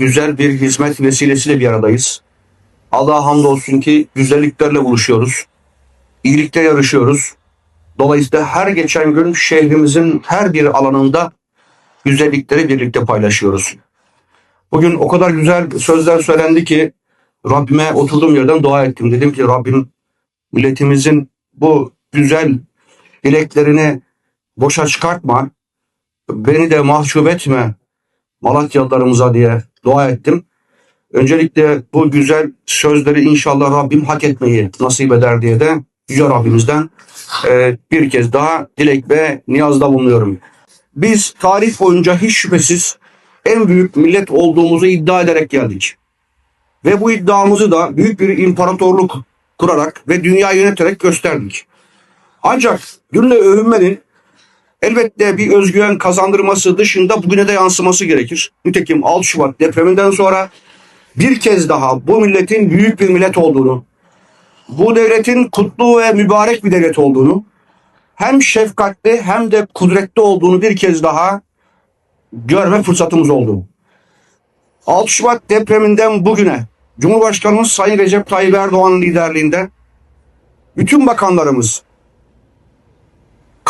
güzel bir hizmet vesilesiyle bir aradayız. Allah'a hamdolsun ki güzelliklerle buluşuyoruz. İyilikte yarışıyoruz. Dolayısıyla her geçen gün şehrimizin her bir alanında güzellikleri birlikte paylaşıyoruz. Bugün o kadar güzel sözler söylendi ki Rabbime oturduğum yerden dua ettim. Dedim ki Rabbim milletimizin bu güzel dileklerini boşa çıkartma. Beni de mahcup etme Malatyalılarımıza diye dua ettim. Öncelikle bu güzel sözleri inşallah Rabbim hak etmeyi nasip eder diye de Yüce Rabbimizden e, bir kez daha dilek ve niyazda bulunuyorum. Biz tarih boyunca hiç şüphesiz en büyük millet olduğumuzu iddia ederek geldik. Ve bu iddiamızı da büyük bir imparatorluk kurarak ve dünya yöneterek gösterdik. Ancak dünle övünmenin elbette bir özgüven kazandırması dışında bugüne de yansıması gerekir. Nitekim 6 Şubat depreminden sonra bir kez daha bu milletin büyük bir millet olduğunu, bu devletin kutlu ve mübarek bir devlet olduğunu, hem şefkatli hem de kudretli olduğunu bir kez daha görme fırsatımız oldu. 6 Şubat depreminden bugüne Cumhurbaşkanımız Sayın Recep Tayyip Erdoğan'ın liderliğinde bütün bakanlarımız,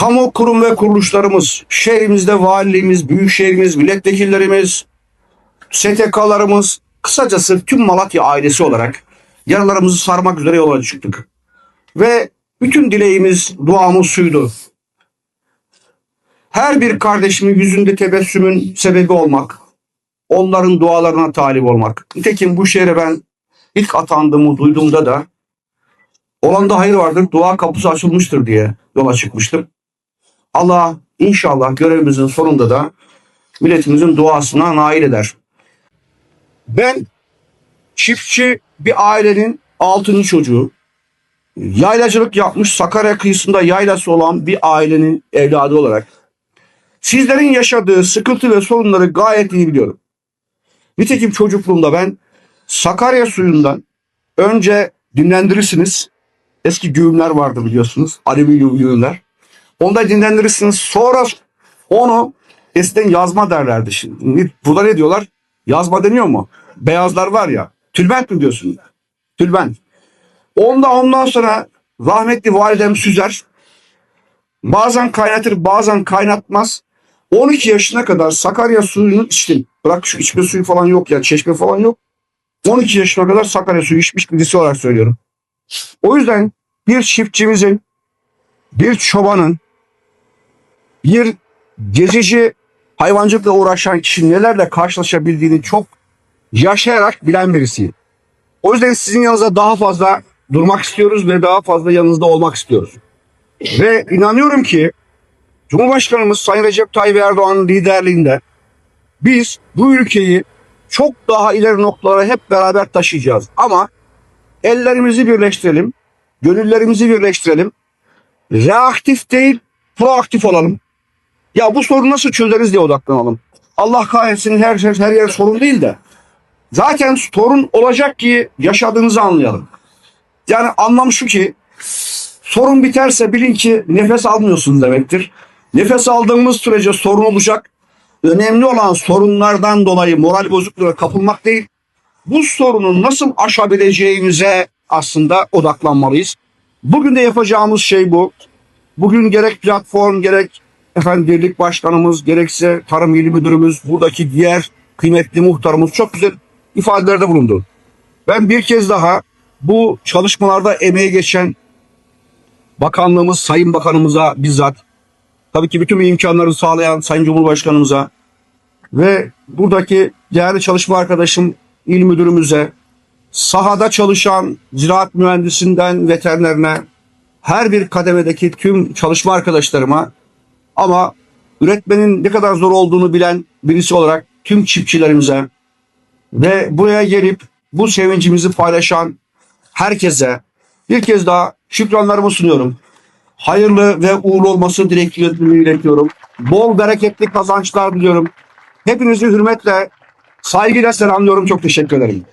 kamu kurum ve kuruluşlarımız, şehrimizde valiliğimiz, büyükşehirimiz, milletvekillerimiz, STK'larımız, kısacası tüm Malatya ailesi olarak yaralarımızı sarmak üzere yola çıktık. Ve bütün dileğimiz, duamız şuydu. Her bir kardeşimin yüzünde tebessümün sebebi olmak, onların dualarına talip olmak. Nitekim bu şehre ben ilk atandığımı duyduğumda da olanda hayır vardır, dua kapısı açılmıştır diye yola çıkmıştım. Allah inşallah görevimizin sonunda da milletimizin duasına nail eder. Ben çiftçi bir ailenin altıncı çocuğu. Yaylacılık yapmış Sakarya kıyısında yaylası olan bir ailenin evladı olarak sizlerin yaşadığı sıkıntı ve sorunları gayet iyi biliyorum. Nitekim çocukluğumda ben Sakarya suyundan önce dinlendirirsiniz. Eski güğümler vardı biliyorsunuz. Alüminyum güğümler. Onda dinlendirirsiniz. Sonra onu eskiden yazma derlerdi. Şimdi burada ne diyorlar? Yazma deniyor mu? Beyazlar var ya. Tülbent mi diyorsun? Tülbent. Onda ondan sonra rahmetli validem süzer. Bazen kaynatır bazen kaynatmaz. 12 yaşına kadar Sakarya suyunu içtim. Bırak şu içme suyu falan yok ya çeşme falan yok. 12 yaşına kadar Sakarya suyu içmiş birisi olarak söylüyorum. O yüzden bir çiftçimizin, bir çobanın, bir gezici hayvancılıkla uğraşan kişi nelerle karşılaşabildiğini çok yaşayarak bilen birisiyim. O yüzden sizin yanınızda daha fazla durmak istiyoruz ve daha fazla yanınızda olmak istiyoruz. Ve inanıyorum ki Cumhurbaşkanımız Sayın Recep Tayyip Erdoğan'ın liderliğinde biz bu ülkeyi çok daha ileri noktalara hep beraber taşıyacağız. Ama ellerimizi birleştirelim, gönüllerimizi birleştirelim. Reaktif değil, proaktif olalım. Ya bu sorunu nasıl çözeriz diye odaklanalım. Allah kahretsin her, her, her yer sorun değil de. Zaten sorun olacak ki yaşadığınızı anlayalım. Yani anlam şu ki sorun biterse bilin ki nefes almıyorsun demektir. Nefes aldığımız sürece sorun olacak. Önemli olan sorunlardan dolayı moral bozukluğuna kapılmak değil. Bu sorunu nasıl aşabileceğimize aslında odaklanmalıyız. Bugün de yapacağımız şey bu. Bugün gerek platform gerek efendim birlik başkanımız gerekse tarım il müdürümüz buradaki diğer kıymetli muhtarımız çok güzel ifadelerde bulundu. Ben bir kez daha bu çalışmalarda emeği geçen bakanlığımız Sayın Bakanımıza bizzat tabii ki bütün imkanları sağlayan Sayın Cumhurbaşkanımıza ve buradaki değerli çalışma arkadaşım il müdürümüze sahada çalışan ziraat mühendisinden veterinerine her bir kademedeki tüm çalışma arkadaşlarıma ama üretmenin ne kadar zor olduğunu bilen birisi olarak tüm çiftçilerimize ve buraya gelip bu sevincimizi paylaşan herkese bir kez daha şükranlarımı sunuyorum. Hayırlı ve uğurlu olması dileklerini iletiyorum. Bol bereketli kazançlar diliyorum. Hepinizi hürmetle, saygıyla selamlıyorum. Çok teşekkür ederim.